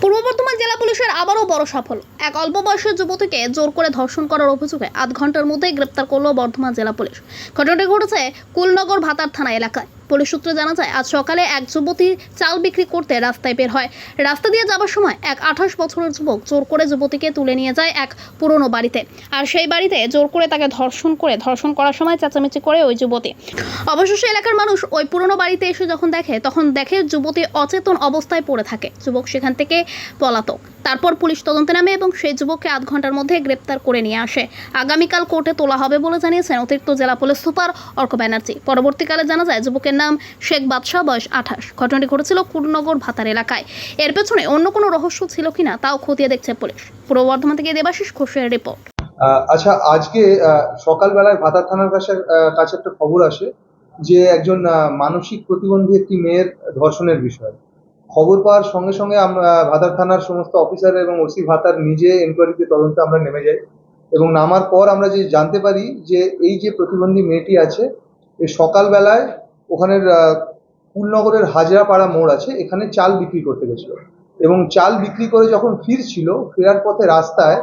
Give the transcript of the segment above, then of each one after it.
পূর্ব বর্ধমান জেলা পুলিশের আবারও বড় সাফল্য। এক অল্প বয়সের যুবতীকে জোর করে ধর্ষণ করার অভিযোগে আধ ঘণ্টার মধ্যেই গ্রেপ্তার করল বর্ধমান জেলা পুলিশ। ঘটনাটি ঘটেছে কুলনগর ভাতার থানা এলাকায়। পুলিশ সূত্রে জানা যায়, আজ সকালে এক যুবতী চাল বিক্রি করতে রাস্তায় বের হয়। রাস্তা দিয়ে যাবার সময় এক আঠাশ বছরের যুবক জোর করে যুবতীকে তুলে নিয়ে যায় এক পুরনো বাড়িতে। আর সেই বাড়িতে জোর করে তাকে ধর্ষণ করে, ধর্ষণ করার সময় চেঁচামেচি করে ওই যুবতী। অবশেষে এলাকার মানুষ ওই পুরনো বাড়িতে এসে যখন দেখে, তখন দেখে যুবতী অচেতন অবস্থায় পড়ে থাকে। যুবক সেখান থেকে পলাতক। তারপর পুলিশ তদন্তে নামে এবং সেই যুবককে আধ ঘণ্টার মধ্যে গ্রেপ্তার করে নিয়ে আসে। আগামীকাল কোর্টে তোলা হবে বলে জানিয়েছেন অতিরিক্ত জেলা পুলিশ সুপার অর্ক ব্যানার্জি। পরবর্তীকালে জানা যায়, যুবকের নাম শেখ বাদশাহ, বয়স আঠাশ। ঘটনাটি ঘটেছিল কুরনগর ভাতার এলাকায়। এর পেছনে অন্য কোনো রহস্য ছিল কিনা তাও খতিয়ে দেখছে পুলিশ। পূর্ব বর্ধমান থেকে দেবাশিস ঘোষের রিপোর্ট। আচ্ছা আজকে সকালবেলায় ভাতার থানার কাছে কাছে একটা খবর আসে যে একজন মানসিক প্রতিবন্ধী একটি মেয়ের ধর্ষণের বিষয়। খবর পাওয়ার সঙ্গে সঙ্গে আমরা, ভাতার থানার সমস্ত অফিসার এবং ওসি ভাতার নিজে এনকোয়ারিতে তদন্তে আমরা নেমে যাই। এবং নামার পর আমরা যে জানতে পারি যে এই যে প্রতিবন্ধী মেয়েটি আছে এই সকালবেলায় ওখানের কুলনগরের হাজরাপাড়া মোড় আছে, এখানে চাল বিক্রি করতে গেছিল। এবং চাল বিক্রি করে যখন ফিরছিল, ফেরার পথে রাস্তায়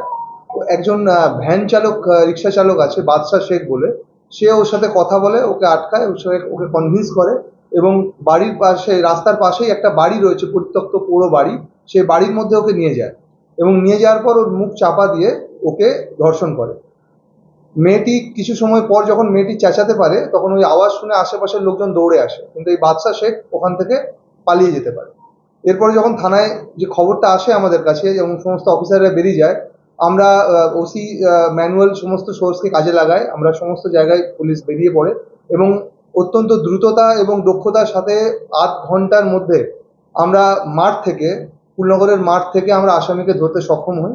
একজন ভ্যান চালক রিক্সা চালক আছে বাদশা শেখ বলে, সে ওর সাথে কথা বলে, ওকে আটকায়, ওর সাথে ওকে কনভিন্স করে এবং বাড়ির পাশে রাস্তার পাশেই একটা বাড়ি রয়েছে, পরিত্যক্ত পুরো বাড়ি। সেই বাড়ির মধ্যে ওকে নিয়ে যায় এবং নিয়ে যাওয়ার পর ওর মুখ চাপা দিয়ে ওকে ধর্ষণ করে। মেয়েটি কিছু সময় পর যখন মেয়েটি চেঁচাতে পারে, তখন ওই আওয়াজ শুনে আশেপাশের লোকজন দৌড়ে আসে। কিন্তু এই বাদশা শেখ ওখান থেকে পালিয়ে যেতে পারে। এরপরে যখন থানায় যে খবরটা আসে আমাদের কাছে, এবং সমস্ত অফিসাররা বেরিয়ে যায়, আমরা ওসি ম্যানুয়াল সমস্ত সোর্সকে কাজে লাগাই আমরা সমস্ত জায়গায় পুলিশ বেরিয়ে পড়ে এবং অত্যন্ত দ্রুততা এবং দক্ষতার সাথে আধ ঘণ্টার মধ্যে আমরা মাঠ থেকে, কুলনগরের মাঠ থেকে আমরা আসামিকে ধরতে সক্ষম হই।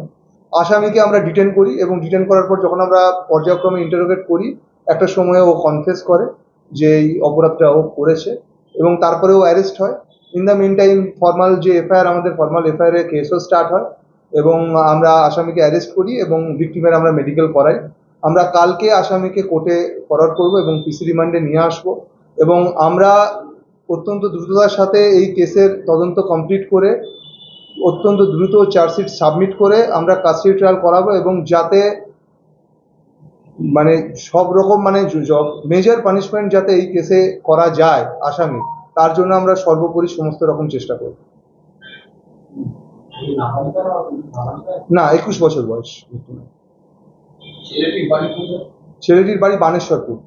আসামিকে আমরা ডিটেন করি এবং ডিটেন করার পর যখন আমরা পর্যায়ক্রমে ইন্টারোগেট করি, একটা সময়ে ও কনফেস করে যে এই অপরাধটা ও করেছে এবং তারপরে ও অ্যারেস্ট হয়। In the mean time formal যে এফআইআর আমাদের ফর্মাল এফআইআর এর কেসও স্টার্ট হয় এবং আমরা আসামিকে অ্যারেস্ট করি এবং ভিক্টিমের আমরা মেডিকেল করাই। আমরা কালকে আসামিকে কোর্টে ফরওয়ার্ড করব এবং পিসি রিমান্ডে নিয়ে আসব। এবং আমরা অত্যন্ত দ্রুততার সাথে এই কেসের তদন্ত কমপ্লিট করে অত্যন্ত দ্রুত চার্জশিট সাবমিট করে আমরা কাস্টডি ট্রায়াল করাবো এবং যাতে মানে সব রকম মানে মেজর পানিশমেন্ট যাতে এই কেসে করা যায় আসামি তার জন্য আমরা সর্বোপরি সমস্ত রকম চেষ্টা করব। না একুশ বছর বয়স। ছেলেটির বাড়ি বানেশ্বরপুর।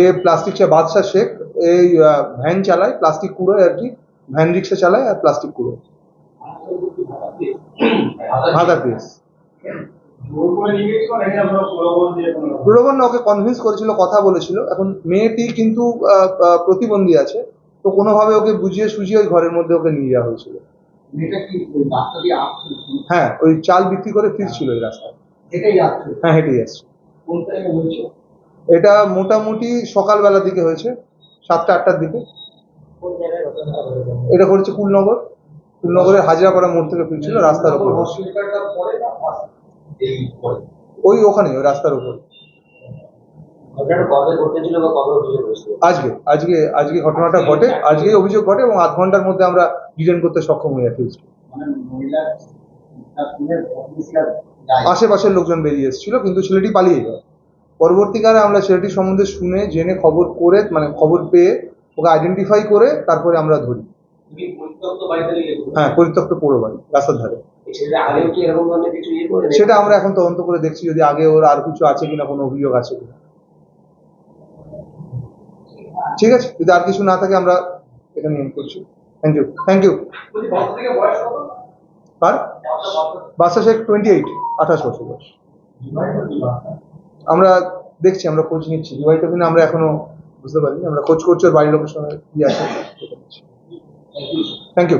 এ প্লাস্টিক চা বাদশা শেখ এই ভ্যান চালায় প্লাস্টিক কুড়োয় আর কি ভ্যান রিক্সা চালায় আর প্লাস্টিক কুড়োয়। ভাদা পিস প্রলোভন ওকে কনভিন্স করেছিল কথা বলেছিল। এখন মেয়েটি কিন্তু প্রতিবন্ধী আছে তো কোনোভাবে ওকে বুঝিয়ে সুঝিয়ে ওই ঘরের মধ্যে ওকে নিয়ে যাওয়া হয়েছিল। হ্যাঁ ওই চাল বিক্রি করে ফিরছিল ওই রাস্তায়। হ্যাঁ হেঁটেই আসছে। এটা মোটামুটি সকালবেলার দিকে হয়েছে সাতটা আটটার দিকে। এটা করেছে কুলনগর। কুলনগরের হাজরাপাড়া মোড় থেকে ফিরছিল রাস্তার উপর। ওই ওখানে ওই রাস্তার উপর। আজকে আজকে আজকে ঘটনাটা ঘটে আজকেই অভিযোগ ঘটে এবং আধ ঘণ্টার মধ্যে আমরা ডিটেন করতে সক্ষম হই অ্যাটলিস্ট আশেপাশের লোকজন বেরিয়ে এসেছিল কিন্তু ছেলেটি পালিয়ে যায় পরবর্তীকালে আমরা ছেলেটি সম্বন্ধে শুনে জেনে খবর করে মানে খবর পেয়ে ওকে আইডেন্টিফাই করে তারপরে আমরা ধরি। হ্যাঁ পরিত্যক্ত পৌর বাড়ি রাস্তার ধারে। ইয়ে সেটা আমরা এখন তদন্ত করে দেখছি যদি আগে ওর আর কিছু আছে কিনা কোনো অভিযোগ আছে কিনা। ঠিক আছে যদি আর কিছু না থাকে আমরা এখানে করছি। থ্যাংক ইউ থ্যাংক ইউ আর বাদশা শেখ টোয়েন্টি এইট আঠাশ বছর বয়স। আমরা দেখছি, আমরা খোঁজ নিচ্ছি। বিবাহিত কিনা আমরা এখনও বুঝতে পারিনি, আমরা খোঁজ করছি, ওর বাড়ির লোকের সঙ্গে কি আছে থ্যাংক ইউ